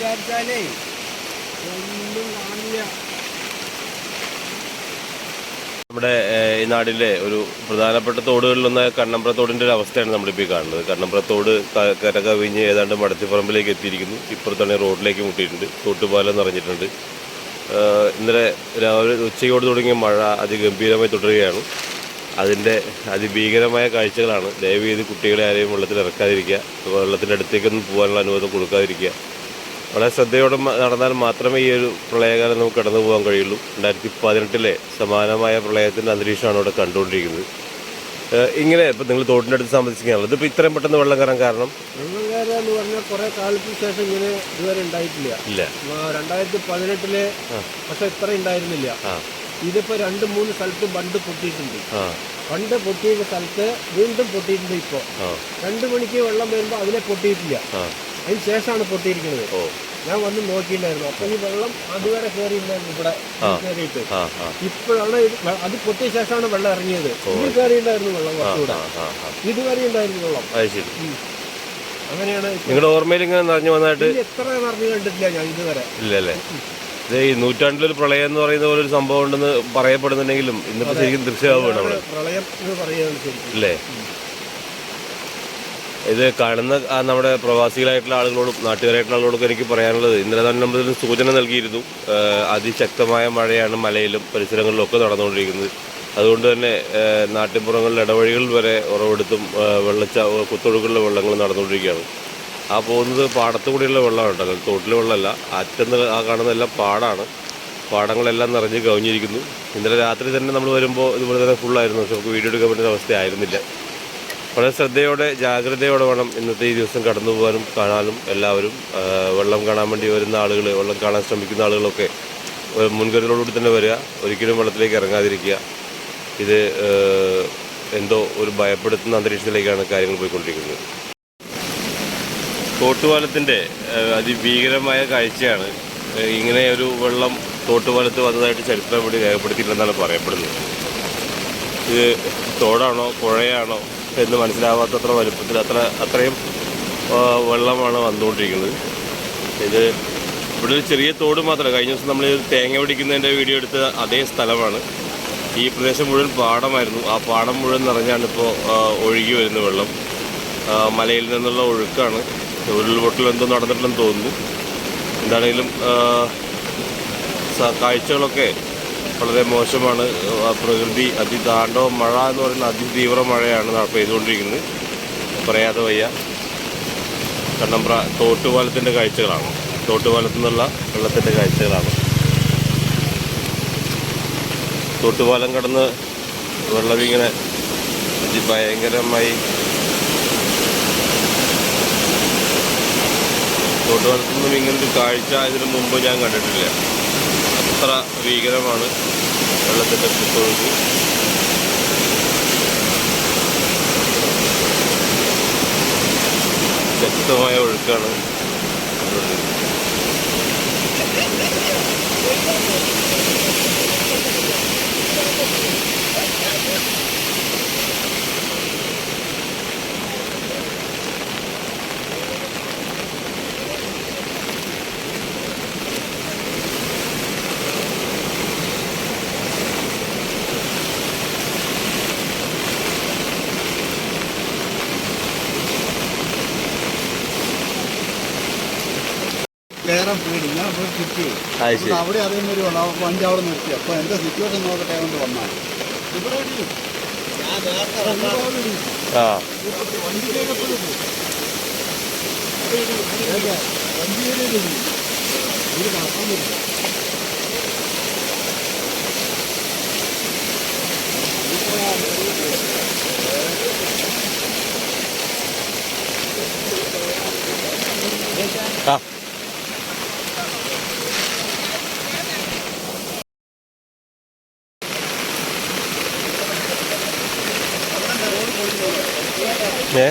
തീർക്കാൻ ഒന്നും കാണില്ല. നമ്മുടെ ഈ നാടിലെ ഒരു പ്രധാനപ്പെട്ട തോടുകളിലൊന്ന് കണ്ണമ്പ്ര തോടിന്റെ ഒരു അവസ്ഥയാണ് നമ്മളിപ്പോൾ കാണുന്നത്. കണ്ണമ്പ്ര തോട് കര കവിഞ്ഞ് ഏതാണ്ട് മടത്തിപ്പറമ്പിലേക്ക് എത്തിയിരിക്കുന്നു. ഇപ്പുറത്താണ് റോഡിലേക്ക് മുട്ടിയിട്ടുണ്ട്. തോട്ടുപാലം നിറഞ്ഞിട്ടുണ്ട്. ഇന്നലെ രാവിലെ ഉച്ചയോട് തുടങ്ങിയ മഴ അതിഗംഭീരമായി തുടരുകയാണ്. അതിന്റെ അതിഭീകരമായ കാഴ്ചകളാണ്. ദയവ് ചെയ്ത് കുട്ടികളെ ആരെയും വെള്ളത്തിൽ ഇറക്കാതിരിക്കുക. വെള്ളത്തിന്റെ അടുത്തേക്കൊന്നും പോകാനുള്ള അനുവാദം കൊടുക്കാതിരിക്കുക. വളരെ ശ്രദ്ധയോടെ നടന്നാൽ മാത്രമേ ഈ ഒരു പ്രളയകാലം നമുക്ക് കടന്നു പോകാൻ കഴിയുള്ളൂ. രണ്ടായിരത്തി പതിനെട്ടിലെ സമാനമായ പ്രളയത്തിന്റെ അന്തരീക്ഷമാണ് ഇവിടെ കണ്ടുകൊണ്ടിരിക്കുന്നത്. ഇങ്ങനെ ഇപ്പം നിങ്ങൾ തോട്ടിന്റെ അടുത്ത് താമസിക്കുകയാണല്ലോ. ഇതിപ്പോൾ ഇത്രയും പെട്ടെന്ന് വെള്ളം കയറാൻ കാരണം? വെള്ളം കയറുക എന്ന് പറഞ്ഞാൽ കുറേ കാലത്തിന് ശേഷം ഇങ്ങനെ ഇതുവരെ ഉണ്ടായിട്ടില്ല. ഇല്ല. രണ്ടായിരത്തി പതിനെട്ടിൽ പക്ഷെ ഇത്ര ഉണ്ടായിരുന്നില്ല. ഇതിപ്പോ രണ്ട് മൂന്ന് സ്ഥലത്ത് ബണ്ട് പൊട്ടിയിട്ടുണ്ട്. പണ്ട് പൊട്ടിയ സ്ഥലത്ത് വീണ്ടും പൊട്ടിയിട്ടുണ്ട് ഇപ്പോൾ രണ്ടു മണിക്ക് വെള്ളം വരുമ്പോൾ അതിനെ പൊട്ടിയിട്ടില്ല. അതിന് ശേഷമാണ് പൊട്ടിയിരിക്കുന്നത്. ഞാൻ വന്ന് നോക്കിയില്ലായിരുന്നു. അപ്പൊ ഈ വെള്ളം അതുവരെ കയറിയില്ലായിരുന്നു ഇവിടെ. കയറിയിട്ട് ഇപ്പോഴാണ് ഇത് അത് പൊട്ടിയ ശേഷമാണ് വെള്ളം ഇറങ്ങിയത്. ഇതിൽ കയറിയില്ലായിരുന്നു വെള്ളം കുറച്ചുകൂടെ. ഇതുവരെ ഉണ്ടായിരുന്നു വെള്ളം. അങ്ങനെയാണ്. നിങ്ങളുടെ ഓർമ്മയിൽ ഇങ്ങനെ നിറഞ്ഞു വന്നായിട്ട് എത്ര നിറഞ്ഞു കണ്ടിട്ടില്ല ഞാൻ ഇതുവരെ. ഇല്ലല്ലേ? ഇത് ഈ നൂറ്റാണ്ടിലൊരു പ്രളയം എന്ന് പറയുന്ന പോലെ ഒരു സംഭവം ഉണ്ടെന്ന് പറയപ്പെടുന്നുണ്ടെങ്കിലും ഇന്നിപ്പോ ശരിക്കും ദൃശ്യമാവുകയാണ് നമ്മൾ പ്രളയം എന്ന് പറയുകയാണ് ശരിക്കും. ഇല്ലേ? ഇത് കാണുന്ന നമ്മുടെ പ്രവാസികളായിട്ടുള്ള ആളുകളോടും നാട്ടുകാരായിട്ടുള്ള ആളുകളോടൊക്കെ എനിക്ക് പറയാനുള്ളത് ഇന്നലെ നമ്പറിൽ നമ്മൾ സൂചന നൽകിയിരുന്നു. അതിശക്തമായ മഴയാണ് മലയിലും പരിസരങ്ങളിലും ഒക്കെ നടന്നുകൊണ്ടിരിക്കുന്നത്. അതുകൊണ്ട് തന്നെ നാട്ടിൻപുറങ്ങളിൽ ഇടവഴികളിൽ വരെ ഉറവെടുത്തും വെള്ളച്ച കുത്തൊഴുക്കുള്ള വെള്ളങ്ങൾ നടന്നുകൊണ്ടിരിക്കുകയാണ്. ആ പോകുന്നത് പാടത്തു കൂടിയുള്ള വെള്ളമാണ് കേട്ടോ തോട്ടിലെ വെള്ളമല്ല. അറ്റന്ന് ആ കാണുന്നതെല്ലാം പാടാണ്. പാടങ്ങളെല്ലാം നിറഞ്ഞ് കവിഞ്ഞിരിക്കുന്നു. ഇന്നലെ രാത്രി തന്നെ നമ്മൾ വരുമ്പോൾ ഇതുപോലെ തന്നെ ഫുള്ളായിരുന്നു പക്ഷെ നമുക്ക് വീഡിയോ എടുക്കാൻ പറ്റുന്ന അവസ്ഥയായിരുന്നില്ല. വളരെ ശ്രദ്ധയോടെ ജാഗ്രതയോടെ വേണം ഇന്നത്തെ ഈ ദിവസം കടന്നു പോകാനും കാണാനും എല്ലാവരും. വെള്ളം കാണാൻ വേണ്ടി വരുന്ന ആളുകൾ വെള്ളം കാണാൻ ശ്രമിക്കുന്ന ആളുകളൊക്കെ മുൻകരുതലോടുകൂടി തന്നെ വരിക. ഒരിക്കലും വെള്ളത്തിലേക്ക് ഇറങ്ങാതിരിക്കുക. ഇത് എന്തോ ഒരു ഭയപ്പെടുത്തുന്ന അന്തരീക്ഷത്തിലേക്കാണ് കാര്യങ്ങൾ പോയിക്കൊണ്ടിരിക്കുന്നത്. തോട്ടുപാലത്തിന്റെ അതിഭീകരമായ കാഴ്ചയാണ്. ഇങ്ങനെ ഒരു വെള്ളം തോട്ടുപാലത്ത് വന്നതായിട്ട് ചരിത്രം ഇവിടെ രേഖപ്പെടുത്തിയിട്ടുണ്ടെന്നാണ് പറയപ്പെടുന്നത്. ഇത് തോടാണോ പുഴയാണോ എന്ന് മനസ്സിലാവാത്തത്ര വലുപ്പത്തിൽ അത്ര അത്രയും വെള്ളമാണ് വന്നുകൊണ്ടിരിക്കുന്നത്. ഇത് ഇവിടെ ഒരു ചെറിയ തോട് മാത്രമല്ല. കഴിഞ്ഞ ദിവസം നമ്മൾ തേങ്ങ പിടിക്കുന്നതിന്റെ വീഡിയോ എടുത്ത അതേ സ്ഥലമാണ്. ഈ പ്രദേശം മുഴുവൻ പാടമായിരുന്നു. ആ പാടം മുഴുവൻ നിറഞ്ഞാണ് ഇപ്പോൾ ഒഴുകി വരുന്ന വെള്ളം. മലയിൽ നിന്നുള്ള ഒഴുക്കാണ്. ഉരുൾപൊട്ടൽ എന്തോ നടന്നിട്ടില്ലെന്ന് തോന്നുന്നു. എന്താണെങ്കിലും കാഴ്ചകളൊക്കെ വളരെ മോശമാണ്. പ്രകൃതി അതിതാണ്ഡവ മഴ എന്ന് പറയുന്ന അതിതീവ്ര മഴയാണ് പെയ്തുകൊണ്ടിരിക്കുന്നത്. പറയാതെ വയ്യ. കണ്ണമ്പ്ര തോട്ടുപാലത്തിന്റെ കാഴ്ചകളാണ്. തോട്ടുപാലത്തു നിന്നുള്ള വെള്ളത്തിന്റെ കാഴ്ചകളാണ്. തോട്ടുപാലം കടന്ന് വെള്ളം ഇങ്ങനെ നിന്നും ഇങ്ങനൊരു കാഴ്ച ഇതിനു മുമ്പ് ഞാൻ കണ്ടിട്ടില്ല. അത്ര ഭീകരമാണ് വെള്ളത്തിന്റെ കുത്തൊഴുക്ക് ശക്തമായ ഒഴുക്കാണ് കയറാൻ പേടി ഞാൻ അപ്പോൾ കിട്ടി അത് ശരി അവിടെ അറിയുന്ന ഒരു അപ്പോൾ വണ്ടി അവിടെ നിർത്തി അപ്പോൾ എന്റെ സിറ്റുവേഷൻ നോക്കട്ടെ കൊണ്ട് വന്നാൽ ഇവിടെ ഇടി. ഒരുപാട് ഇടി. ആ വണ്ടിയിലേക്ക് എപ്പോഴും ഇടി. ഒരു- പറ്റില്ല ആ ഏ?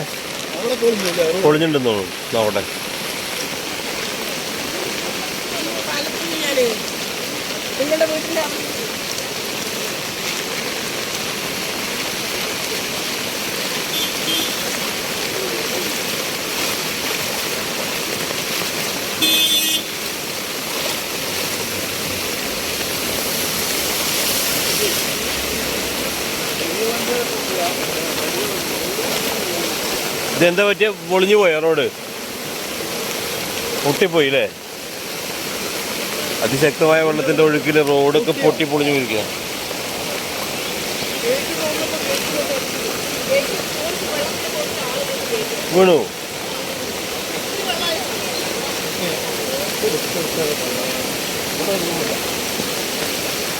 പൊളിഞ്ഞിട്ടുണ്ടെന്ന് തോന്നുന്നു നോക്കട്ടെ നിങ്ങളുടെ വീട്ടിലെ ഇതെന്താ പറ്റിയ? പൊളിഞ്ഞു പോയ റോഡ്? പൊട്ടിപ്പോയി അല്ലേ അതിശക്തമായ വെള്ളത്തിന്റെ ഒഴുക്കിൽ റോഡൊക്കെ പൊട്ടി പൊളിഞ്ഞു പോയിരിക്കുക വീണു.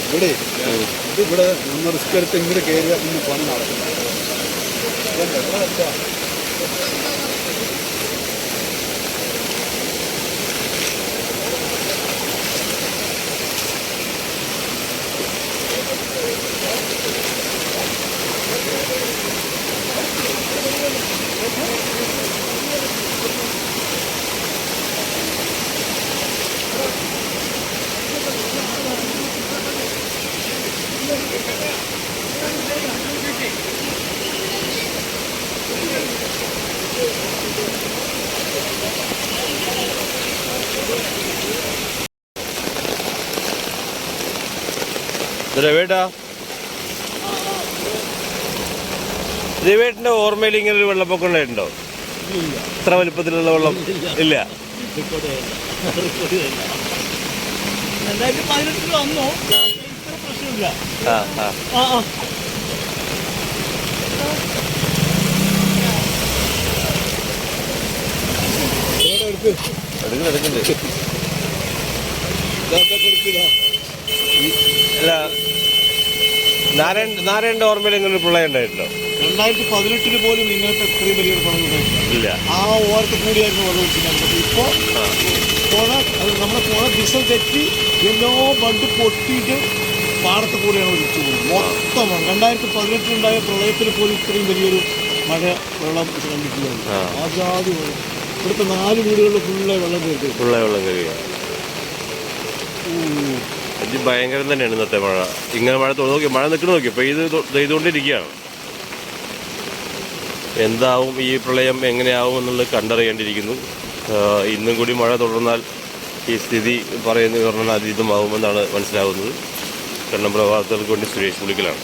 ഇവിടെ ഇത് ഇവിടെ നമ്മൾ റിസ്ക് എടുത്ത് ഇങ്ങോട്ട് കയറിയ പിന്നെ പണി നടക്കില്ല. Thank you. രവേട്ടാ. രവേട്ടിന്റെ ഓർമ്മയിൽ ഇങ്ങനെ ഒരു വെള്ളപ്പൊക്കം ഉണ്ടായിട്ടുണ്ടോ? ഇത്ര വലിപ്പത്തിലുള്ള വെള്ളം ഇല്ല. രണ്ടായിരത്തി പതിനെട്ടിൽ വന്നു. ഇത്ര പ്രശ്നമില്ല. ആ ആ. എടുക്കുന്നുണ്ട്. അല്ല നാരായണ നാരായണന്റെ ഓർമ്മയിൽ ഇങ്ങനെ ഒരു പ്രളയം ഉണ്ടായിട്ടുണ്ടോ? രണ്ടായിരത്തി പതിനെട്ടിന് പോലും ഇങ്ങനത്തെ ഇത്രയും വലിയൊരു പണം ഇല്ല. ആ ഓർത്ത് കൂടിയായിരുന്നു വെള്ളം ഒഴിച്ചിട്ടുണ്ടായിരുന്നത് ഇപ്പോ ആ. പുഴ അത് നമ്മുടെ പുഴ ദിശ തെറ്റി എല്ലോ ബണ്ട് പൊട്ടിയിട്ട് പാടത്ത് കൂടിയാണ് ഒഴിച്ചു പോകുന്നത്. മൊത്തമാണ് രണ്ടായിരത്തി പതിനെട്ടിലുണ്ടായ പ്രളയത്തിൽ പോലും ഇത്രയും വലിയൊരു മഴ വെള്ളം ആ. ആജാതി വെള്ളം. ഇവിടുത്തെ നാല് വീടുകളിൽ ഫുള്ള് വെള്ളം കയറി ഉള്ള വെള്ളം കയറിയ? ഇത് ഭയങ്കരം തന്നെയാണ് ഇന്നത്തെ മഴ. ഇങ്ങനെ മഴ നോക്കി മഴ നിൽക്കുന്ന നോക്കി. പെയ്ത് ഇത് പെയ്തുകൊണ്ടിരിക്കുകയാണ്. എന്താവും ഈ പ്രളയം എങ്ങനെയാവും എന്നുള്ളത് കണ്ടറിയേണ്ടിയിരിക്കുന്നു. ഇന്നും കൂടി മഴ തുടർന്നാൽ ഈ സ്ഥിതി പറയുന്ന പറഞ്ഞാൽ അതീതമാവുമെന്നാണ് മനസ്സിലാവുന്നത് കണ്ണമ്പ്ര വാർത്തകൾക്ക് വേണ്ടി സുരേഷ് പുളിക്കലാണ്